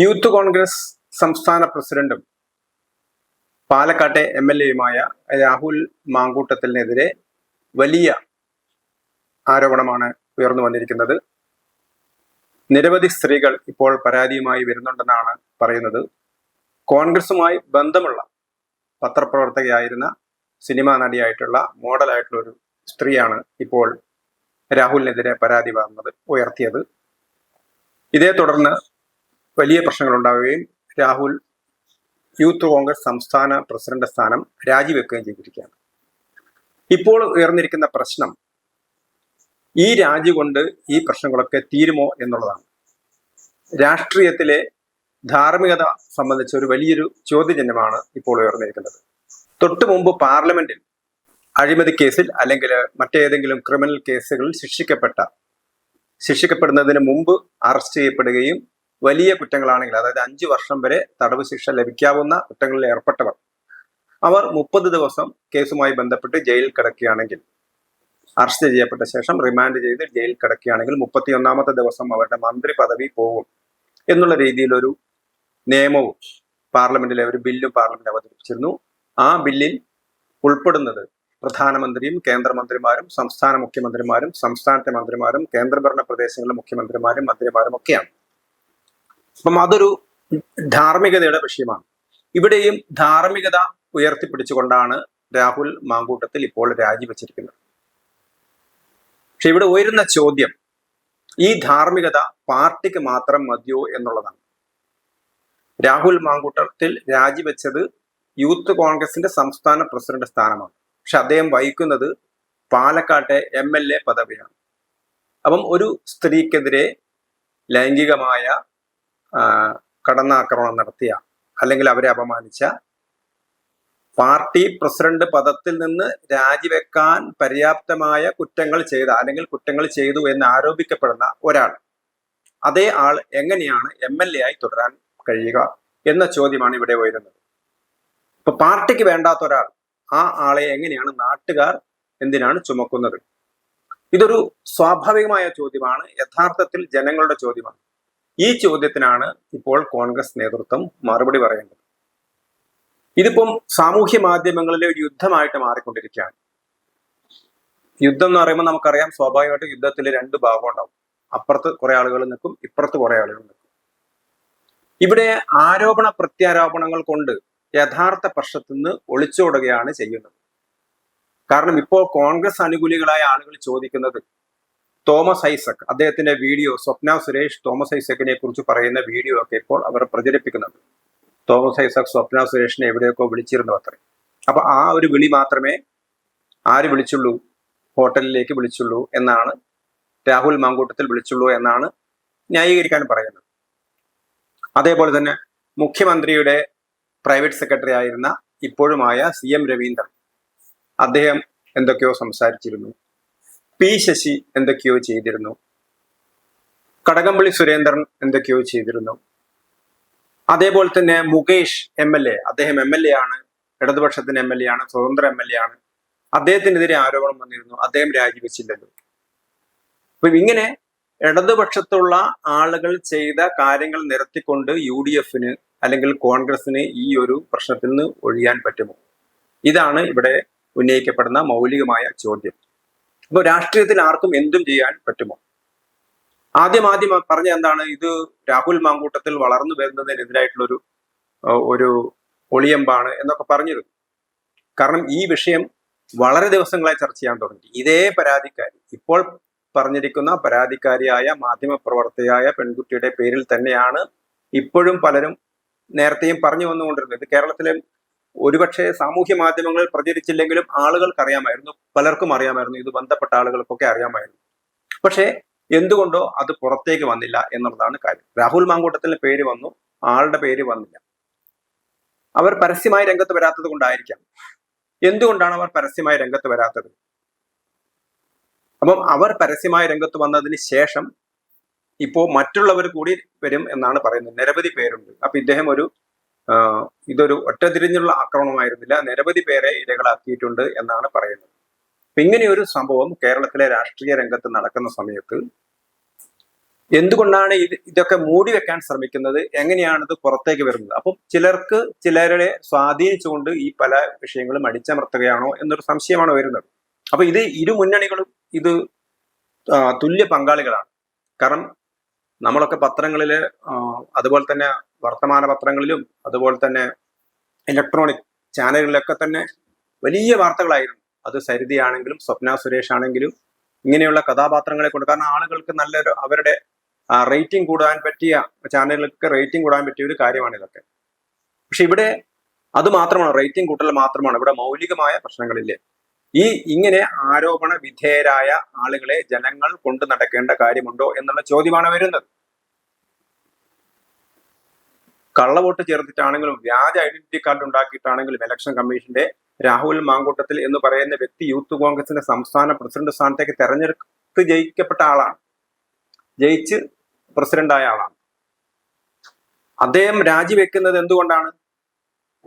Youth Congress സംസ്ഥാന പ്രസിഡന്റും പാലക്കാട്ടെ എം എൽ എയുമായ രാഹുൽ മാങ്കൂട്ടത്തിനെതിരെ വലിയ ആരോപണമാണ് ഉയർന്നു വന്നിരിക്കുന്നത്. നിരവധി സ്ത്രീകൾ ഇപ്പോൾ പരാതിയുമായി വരുന്നുണ്ടെന്നാണ് പറയുന്നത്. കോൺഗ്രസുമായി ബന്ധമുള്ള പത്രപ്രവർത്തകയായിരുന്ന സിനിമാ നടിയായിട്ടുള്ള മോഡലായിട്ടുള്ള ഒരു സ്ത്രീയാണ് ഇപ്പോൾ രാഹുലിനെതിരെ പരാതി വന്നത് ഉയർത്തിയത്. ഇതേ തുടർന്ന് വലിയ പ്രശ്നങ്ങൾ ഉണ്ടാവുകയും രാഹുൽ യൂത്ത് കോൺഗ്രസ് സംസ്ഥാന പ്രസിഡന്റ് സ്ഥാനം രാജിവെക്കുകയും ചെയ്തിരിക്കുകയാണ്. ഇപ്പോൾ ഉയർന്നിരിക്കുന്ന പ്രശ്നം ഈ രാജി കൊണ്ട് ഈ പ്രശ്നങ്ങളൊക്കെ തീരുമോ എന്നുള്ളതാണ്. രാഷ്ട്രീയത്തിലെ ധാർമ്മികത സംബന്ധിച്ച ഒരു വലിയൊരു ചോദ്യചിഹ്നമാണ് ഇപ്പോൾ ഉയർന്നിരിക്കുന്നത്. തൊട്ടു മുമ്പ് പാർലമെന്റിൽ അഴിമതി കേസിൽ അല്ലെങ്കിൽ മറ്റേതെങ്കിലും ക്രിമിനൽ കേസുകളിൽ ശിക്ഷിക്കപ്പെട്ട ശിക്ഷിക്കപ്പെടുന്നതിന് മുമ്പ് അറസ്റ്റ് ചെയ്യപ്പെടുകയും വലിയ കുറ്റങ്ങളാണെങ്കിൽ അതായത് അഞ്ചു വർഷം വരെ തടവ് ശിക്ഷ ലഭിക്കാവുന്ന കുറ്റങ്ങളിൽ ഏർപ്പെട്ടവർ അവർ മുപ്പത് ദിവസം കേസുമായി ബന്ധപ്പെട്ട് ജയിലിൽ കിടക്കുകയാണെങ്കിൽ അറസ്റ്റ് ചെയ്യപ്പെട്ട ശേഷം റിമാൻഡ് ചെയ്ത് ജയിലിൽ കിടക്കുകയാണെങ്കിൽ മുപ്പത്തി ഒന്നാമത്തെ ദിവസം അവരുടെ മന്ത്രി പദവി പോകും എന്നുള്ള രീതിയിലൊരു നിയമവും പാർലമെന്റിലെ ഒരു ബില്ലും പാർലമെന്റ് അവതരിപ്പിച്ചിരുന്നു. ആ ബില്ലിൽ ഉൾപ്പെടുന്നത് പ്രധാനമന്ത്രിയും കേന്ദ്രമന്ത്രിമാരും സംസ്ഥാന മുഖ്യമന്ത്രിമാരും സംസ്ഥാനത്തെ മന്ത്രിമാരും കേന്ദ്രഭരണ പ്രദേശങ്ങളിലെ മുഖ്യമന്ത്രിമാരും മന്ത്രിമാരും ഒക്കെയാണ്. അപ്പം അതൊരു ധാർമ്മികതയുടെ വിഷയമാണ്. ഇവിടെയും ധാർമ്മികത ഉയർത്തിപ്പിടിച്ചുകൊണ്ടാണ് രാഹുൽ മാങ്കൂട്ടത്തിൽ ഇപ്പോൾ രാജിവെച്ചിരിക്കുന്നത്. പക്ഷെ ഇവിടെ ഉയരുന്ന ചോദ്യം ഈ ധാർമ്മികത പാർട്ടിക്ക് മാത്രം മതിയോ എന്നുള്ളതാണ്. രാഹുൽ മാങ്കൂട്ടത്തിൽ രാജിവെച്ചത് യൂത്ത് കോൺഗ്രസിന്റെ സംസ്ഥാന പ്രസിഡന്റ് സ്ഥാനമാണ്. പക്ഷെ അദ്ദേഹം വഹിക്കുന്നത് പാലക്കാട്ടെ എം എൽ എ പദവിയാണ്. അപ്പം ഒരു സ്ത്രീക്കെതിരെ ലൈംഗികമായ കടന്നാക്രമണം നടത്തിയ അല്ലെങ്കിൽ അവരെ അപമാനിച്ച പാർട്ടി പ്രസിഡന്റ് പദത്തിൽ നിന്ന് രാജിവെക്കാൻ പര്യാപ്തമായ കുറ്റങ്ങൾ ചെയ്ത അല്ലെങ്കിൽ കുറ്റങ്ങൾ ചെയ്തു എന്ന് ആരോപിക്കപ്പെടുന്ന ഒരാൾ. അതേ ആൾ എങ്ങനെയാണ് എം എൽ എ ആയി തുടരാൻ കഴിയുക എന്ന ചോദ്യമാണ് ഇവിടെ ഉയരുന്നത്. ഇപ്പൊ പാർട്ടിക്ക് വേണ്ടാത്ത ഒരാൾ ആ ആളെ എങ്ങനെയാണ് നാട്ടുകാർ എന്തിനാണ് ചുമക്കുന്നത്? ഇതൊരു സ്വാഭാവികമായ ചോദ്യമാണ് യഥാർത്ഥത്തിൽ ജനങ്ങളുടെ ചോദ്യമാണ്. ഈ ചോദ്യത്തിനാണ് ഇപ്പോൾ കോൺഗ്രസ് നേതൃത്വം മറുപടി പറയേണ്ടത്. ഇതിപ്പം സാമൂഹ്യ മാധ്യമങ്ങളിലെ ഒരു യുദ്ധമായിട്ട് മാറിക്കൊണ്ടിരിക്കുകയാണ്. യുദ്ധം എന്ന് പറയുമ്പോൾ നമുക്കറിയാം സ്വാഭാവികമായിട്ട് യുദ്ധത്തിൽ രണ്ട് ഭാഗം ഉണ്ടാവും. അപ്പുറത്ത് കുറെ ആളുകൾ നിൽക്കും ഇപ്പുറത്ത് കുറെ ആളുകൾ നിൽക്കും. ഇവിടെ ആരോപണ പ്രത്യാരോപണങ്ങൾ കൊണ്ട് യഥാർത്ഥ പ്രശ്നത്തിൽ നിന്ന് ഒളിച്ചോടുകയാണ് ചെയ്യുന്നത് കാരണം ഇപ്പോൾ കോൺഗ്രസ് അനുകൂലികളായ ആളുകൾ ചോദിക്കുന്നത് തോമസ് ഐസക് അദ്ദേഹത്തിന്റെ വീഡിയോ സ്വപ്ന സുരേഷ് തോമസ് ഐസക്കിനെ കുറിച്ച് പറയുന്ന വീഡിയോ ഒക്കെ ഇപ്പോൾ അവർ പ്രചരിപ്പിക്കുന്നുണ്ട്. തോമസ് ഐസക് സ്വപ്ന സുരേഷിനെ എവിടെയൊക്കെ വിളിച്ചിരുന്നു അത്രേ. അപ്പൊ ആ ഒരു വിളി മാത്രമേ ആര് വിളിച്ചുള്ളൂ? ഹോട്ടലിലേക്ക് വിളിച്ചുള്ളൂ എന്നാണ് രാഹുൽ മാങ്കൂട്ടത്തിൽ വിളിച്ചുള്ളൂ എന്നാണ് ന്യായീകരിക്കാൻ പറയുന്നത്. അതേപോലെ തന്നെ മുഖ്യമന്ത്രിയുടെ പ്രൈവറ്റ് സെക്രട്ടറി ആയിരുന്ന ഇപ്പോഴുമായ സി എം രവീന്ദ്രൻ അദ്ദേഹം എന്തൊക്കെയോ സംസാരിച്ചിരുന്നു. പി ശശി എന്തൊക്കെയോ ചെയ്തിരുന്നു. കടകംപള്ളി സുരേന്ദ്രൻ എന്തൊക്കെയോ ചെയ്തിരുന്നു. അതേപോലെ തന്നെ മുകേഷ് എം എൽ എ അദ്ദേഹം എം എൽ എ ആണ് ഇടതുപക്ഷത്തിന് എം എൽ എ ആണ് സ്വതന്ത്ര എം എൽ എ ആണ്. അദ്ദേഹത്തിനെതിരെ ആരോപണം വന്നിരുന്നു അദ്ദേഹം രാജിവെച്ചില്ലല്ലോ. അപ്പൊ ഇങ്ങനെ ഇടതുപക്ഷത്തുള്ള ആളുകൾ ചെയ്ത കാര്യങ്ങൾ നിരത്തിക്കൊണ്ട് യു ഡി എഫിന് അല്ലെങ്കിൽ കോൺഗ്രസിന് ഈ ഒരു പ്രശ്നത്തിൽ നിന്ന് ഒഴിയാൻ പറ്റുമോ? ഇതാണ് ഇവിടെ ഉന്നയിക്കപ്പെടുന്ന മൗലികമായ ചോദ്യം. അപ്പോൾ രാഷ്ട്രീയത്തിൽ ആർക്കും എന്തും ചെയ്യാൻ പറ്റുമോ? ആദ്യം ആദ്യം പറഞ്ഞ എന്താണ്? ഇത് രാഹുൽ മാങ്കൂട്ടത്തിൽ വളർന്നു വരുന്നതിനെതിരായിട്ടുള്ളൊരു ഒരു ഒളിയമ്പാണ് എന്നൊക്കെ പറഞ്ഞിരുന്നു. കാരണം ഈ വിഷയം വളരെ ദിവസങ്ങളായി ചർച്ച ചെയ്യാൻ തുടങ്ങി. ഇതേ പരാതിക്കാരി ഇപ്പോൾ പറഞ്ഞിരിക്കുന്ന പരാതിക്കാരിയായ മാധ്യമപ്രവർത്തകയായ പെൺകുട്ടിയുടെ പേരിൽ തന്നെയാണ് ഇപ്പോഴും പലരും നേരത്തെയും പറഞ്ഞു വന്നുകൊണ്ടിരുന്നത്. കേരളത്തിലെ ഒരുപക്ഷെ സാമൂഹ്യ മാധ്യമങ്ങളിൽ പ്രചരിച്ചില്ലെങ്കിലും ആളുകൾക്ക് അറിയാമായിരുന്നു പലർക്കും അറിയാമായിരുന്നു ഇത് ബന്ധപ്പെട്ട ആളുകൾക്കൊക്കെ അറിയാമായിരുന്നു. പക്ഷേ എന്തുകൊണ്ടോ അത് പുറത്തേക്ക് വന്നില്ല എന്നുള്ളതാണ് കാര്യം. രാഹുൽ മാങ്കൂട്ടത്തിന്റെ പേര് വന്നു ആളുടെ പേര് വന്നില്ല. അവർ പരസ്യമായി രംഗത്ത് വരാത്തത് കൊണ്ടായിരിക്കാം. എന്തുകൊണ്ടാണ് അവർ പരസ്യമായി രംഗത്ത് വരാത്തത്? അപ്പം അവർ പരസ്യമായി രംഗത്ത് വന്നതിന് ശേഷം ഇപ്പോൾ മറ്റുള്ളവർ കൂടി വരും എന്നാണ് പറയുന്നത്. നിരവധി പേരുണ്ട്. അപ്പൊ ഇദ്ദേഹം ഒരു ഇതൊരു ഒറ്റതിരിഞ്ഞുള്ള ആക്രമണമായിരുന്നില്ല. നിരവധി പേരെ ഇരകളാക്കിയിട്ടുണ്ട് എന്നാണ് പറയുന്നത്. ഇങ്ങനെ ഒരു സംഭവം കേരളത്തിലെ രാഷ്ട്രീയ രംഗത്ത് നടക്കുന്ന സമയത്ത് എന്തുകൊണ്ടാണ് ഇത് ഇതൊക്കെ മൂടി വെക്കാൻ ശ്രമിക്കുന്നത്? എങ്ങനെയാണ് ഇത് പുറത്തേക്ക് വരുന്നത്? അപ്പം ചിലർക്ക് ചിലരെ സ്വാധീനിച്ചുകൊണ്ട് ഈ പല വിഷയങ്ങളും അടിച്ചമർത്തുകയാണോ എന്നൊരു സംശയമാണ് വരുന്നത്. അപ്പൊ ഇത് ഇരു മുന്നണികളും ഇത് തുല്യ പങ്കാളികളാണ്. കാരണം നമ്മളൊക്കെ പത്രങ്ങളിൽ അതുപോലെ തന്നെ വർത്തമാന പത്രങ്ങളിലും അതുപോലെ തന്നെ ഇലക്ട്രോണിക് ചാനലുകളിലൊക്കെ തന്നെ വലിയ വാർത്തകളായിരുന്നു. അത് സരിതിയാണെങ്കിലും സ്വപ്ന സുരേഷ് ആണെങ്കിലും ഇങ്ങനെയുള്ള കഥാപാത്രങ്ങളെ കൊണ്ട്. കാരണം ആളുകൾക്ക് നല്ലൊരു അവരുടെ റേറ്റിംഗ് കൂടാൻ പറ്റിയ ചാനലുകൾക്ക് റേറ്റിംഗ് കൂടാൻ പറ്റിയ ഒരു കാര്യമാണ് ഇതൊക്കെ. പക്ഷെ ഇവിടെ അത് മാത്രമാണ് റേറ്റിംഗ് കൂട്ടൽ മാത്രമാണ്. ഇവിടെ മൗലികമായ പ്രശ്നങ്ങളില്ലേ? ഈ ഇങ്ങനെ ആരോപണ വിധേയരായ ആളുകളെ ജനങ്ങൾ കൊണ്ടു നടക്കേണ്ട കാര്യമുണ്ടോ എന്നുള്ള ചോദ്യമാണ് വരുന്നത്. കള്ളവോട്ട് ചേർത്തിട്ടാണെങ്കിലും വ്യാജ ഐഡന്റിറ്റി കാർഡ് ഉണ്ടാക്കിയിട്ടാണെങ്കിലും ഇലക്ഷൻ കമ്മീഷന്റെ രാഹുൽ മാങ്കൂട്ടത്തിൽ എന്ന് പറയുന്ന വ്യക്തി യൂത്ത് കോൺഗ്രസിന്റെ സംസ്ഥാന പ്രസിഡന്റ് സ്ഥാനത്തേക്ക് തെരഞ്ഞെടുത്ത് ജയിക്കപ്പെട്ട ആളാണ്. ജയിച്ച് പ്രസിഡന്റായ ആളാണ്. അദ്ദേഹം രാജിവെക്കുന്നത് എന്തുകൊണ്ടാണ്?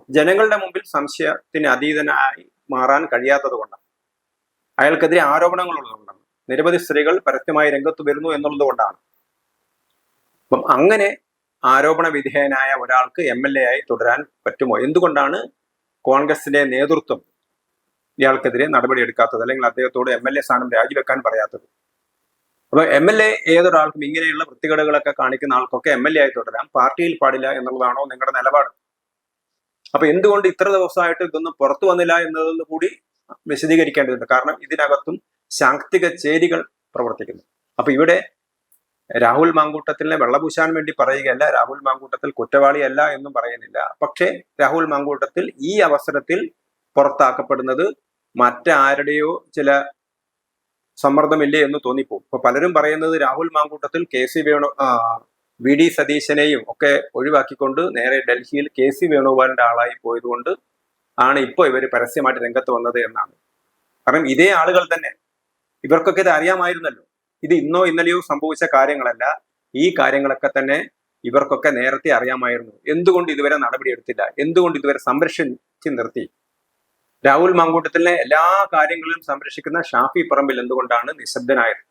ജനങ്ങളുടെ മുമ്പിൽ സംശയത്തിന് അതീതനായി മാറാൻ കഴിയാത്തത് കൊണ്ടാണ്. അയാൾക്കെതിരെ ആരോപണങ്ങൾ ഉള്ളതുകൊണ്ടാണ് നിരവധി സ്ത്രീകൾ പരസ്യമായി രംഗത്ത് വരുന്നു എന്നുള്ളത് കൊണ്ടാണ്. അപ്പം അങ്ങനെ ആരോപണ വിധേയനായ ഒരാൾക്ക് എം എൽ എ ആയി തുടരാൻ പറ്റുമോ? എന്തുകൊണ്ടാണ് കോൺഗ്രസിന്റെ നേതൃത്വം ഇയാൾക്കെതിരെ നടപടിയെടുക്കാത്തത് അല്ലെങ്കിൽ അദ്ദേഹത്തോട് എം എൽ എ സ്ഥാനം രാജിവെക്കാൻ പറയാത്തത്? അപ്പൊ എം എൽ എ ഏതൊരാൾക്കും ഇങ്ങനെയുള്ള വൃത്തികേടുകളൊക്കെ കാണിക്കുന്ന ആൾക്കൊക്കെ എം എൽ എ ആയി തുടരാം. പാർട്ടിയിൽ പാടില്ല എന്നുള്ളതാണോ നിങ്ങളുടെ നിലപാട്? അപ്പൊ എന്തുകൊണ്ട് ഇത്ര ദിവസമായിട്ട് ഇതൊന്നും പുറത്തു വന്നില്ല എന്നതെന്ന് കൂടി വിശദീകരിക്കേണ്ടതുണ്ട്. കാരണം ഇതിനകത്തും ശാക്തിക ചേരികൾ പ്രവർത്തിക്കുന്നു. അപ്പൊ ഇവിടെ രാഹുൽ മാങ്കൂട്ടത്തിനെ വെള്ളപൂശാൻ വേണ്ടി പറയുകയല്ല രാഹുൽ മാങ്കൂട്ടത്തിൽ കുറ്റവാളിയല്ല എന്നും പറയുന്നില്ല. പക്ഷേ രാഹുൽ മാങ്കൂട്ടത്തിൽ ഈ അവസരത്തിൽ പുറത്താക്കപ്പെടുന്നത് മറ്റാരുടെയോ ചില സമ്മർദ്ദമില്ലേ എന്ന് തോന്നിപ്പോകും. ഇപ്പൊ പലരും പറയുന്നത് Rahul Mankoottathil K C Venu V D സതീശനെയും ഒക്കെ ഒഴിവാക്കിക്കൊണ്ട് നേരെ ഡൽഹിയിൽ കെ സി വേണുഗോപാലിന്റെ ആളായി പോയതുകൊണ്ട് ആണ് ഇപ്പോൾ ഇവർ പരസ്യമായിട്ട് രംഗത്ത് വന്നത് എന്നാണ്. കാരണം ഇതേ ആളുകൾ തന്നെ. ഇവർക്കൊക്കെ ഇത് അറിയാമായിരുന്നല്ലോ. ഇത് ഇന്നോ ഇന്നലെയോ സംഭവിച്ച കാര്യങ്ങളല്ല. ഈ കാര്യങ്ങളൊക്കെ തന്നെ ഇവർക്കൊക്കെ നേരത്തെ അറിയാമായിരുന്നു. എന്തുകൊണ്ട് ഇതുവരെ നടപടിയെടുത്തില്ല എന്തുകൊണ്ട് ഇതുവരെ സംരക്ഷിച്ച് നിർത്തി? രാഹുൽ മാങ്കൂട്ടത്തിലെ എല്ലാ കാര്യങ്ങളിലും സംരക്ഷിക്കുന്ന ഷാഫി പറമ്പിൽ എന്തുകൊണ്ടാണ് നിശബ്ദനായത്?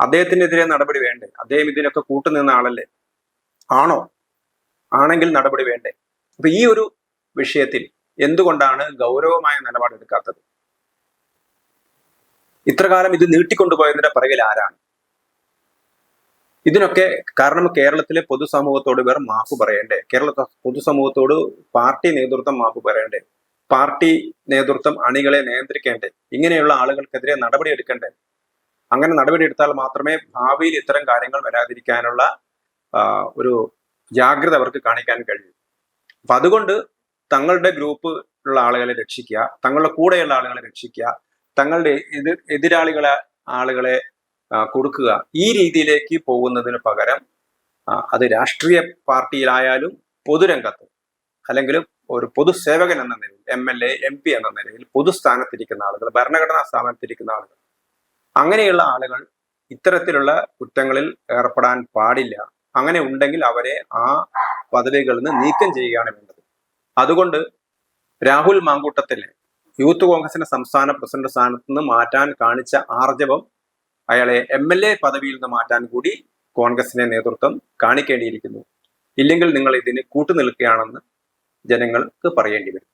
അദ്ദേഹത്തിനെതിരെ നടപടി വേണ്ടേ? അദ്ദേഹം ഇതിനൊക്കെ കൂട്ടുനിന്ന ആളല്ലേ? ആണോ? ആണെങ്കിൽ നടപടി വേണ്ടേ? അപ്പൊ ഈ ഒരു വിഷയത്തിൽ എന്തുകൊണ്ടാണ് ഗൗരവമായ നിലപാടെടുക്കാത്തത്? ഇത്രകാലം ഇത് നീട്ടിക്കൊണ്ടുപോയതിന്റെ പിറകിൽ ആരാണ്? ഇതിനൊക്കെ കാരണം കേരളത്തിലെ പൊതുസമൂഹത്തോട് വേറെ മാപ്പ് പറയണ്ടേ? കേരള പൊതുസമൂഹത്തോട് പാർട്ടി നേതൃത്വം മാപ്പ് പറയണ്ടേ? പാർട്ടി നേതൃത്വം അണികളെ നിയന്ത്രിക്കേണ്ടേ? ഇങ്ങനെയുള്ള ആളുകൾക്കെതിരെ നടപടി എടുക്കണ്ടേ? അങ്ങനെ നടപടി എടുത്താൽ മാത്രമേ ഭാവിയിൽ ഇത്തരം കാര്യങ്ങൾ വരാതിരിക്കാനുള്ള ഒരു ജാഗ്രത അവർക്ക് കാണിക്കാൻ കഴിയൂ. അപ്പൊ അതുകൊണ്ട് തങ്ങളുടെ ഗ്രൂപ്പ് ഉള്ള ആളുകളെ രക്ഷിക്കുക തങ്ങളുടെ കൂടെയുള്ള ആളുകളെ രക്ഷിക്കുക തങ്ങളുടെ എതിർ എതിരാളികളെ ആളുകളെ കൊടുക്കുക. ഈ രീതിയിലേക്ക് പോകുന്നതിന് പകരം അത് രാഷ്ട്രീയ പാർട്ടിയിലായാലും പൊതുരംഗത്ത് അല്ലെങ്കിൽ ഒരു പൊതുസേവകൻ എന്ന നിലയിൽ M L A M P എന്ന നിലയിൽ പൊതുസ്ഥാനത്തിരിക്കുന്ന ആളുകൾ ഭരണഘടനാ സ്ഥാപനത്തിരിക്കുന്ന ആളുകൾ അങ്ങനെയുള്ള ആളുകൾ ഇത്തരത്തിലുള്ള കുറ്റങ്ങളിൽ ഏർപ്പെടാൻ പാടില്ല. അങ്ങനെ ഉണ്ടെങ്കിൽ അവരെ ആ പദവികളിൽ നിന്ന് നീക്കം ചെയ്യുകയാണ് വേണ്ടത്. അതുകൊണ്ട് രാഹുൽ മാങ്കൂട്ടത്തിലെ യൂത്ത് കോൺഗ്രസിന്റെ സംസ്ഥാന പ്രസിഡന്റ് സ്ഥാനത്ത് നിന്ന് മാറ്റാൻ കാണിച്ച ആർജവം അയാളെ എം എൽ എ പദവിയിൽ നിന്ന് മാറ്റാൻ കൂടി കോൺഗ്രസിന്റെ നേതൃത്വം കാണിക്കേണ്ടിയിരിക്കുന്നു. ഇല്ലെങ്കിൽ നിങ്ങൾ ഇതിന് കൂട്ടുനിൽക്കുകയാണെന്ന് ജനങ്ങൾക്ക് പറയേണ്ടി വരും.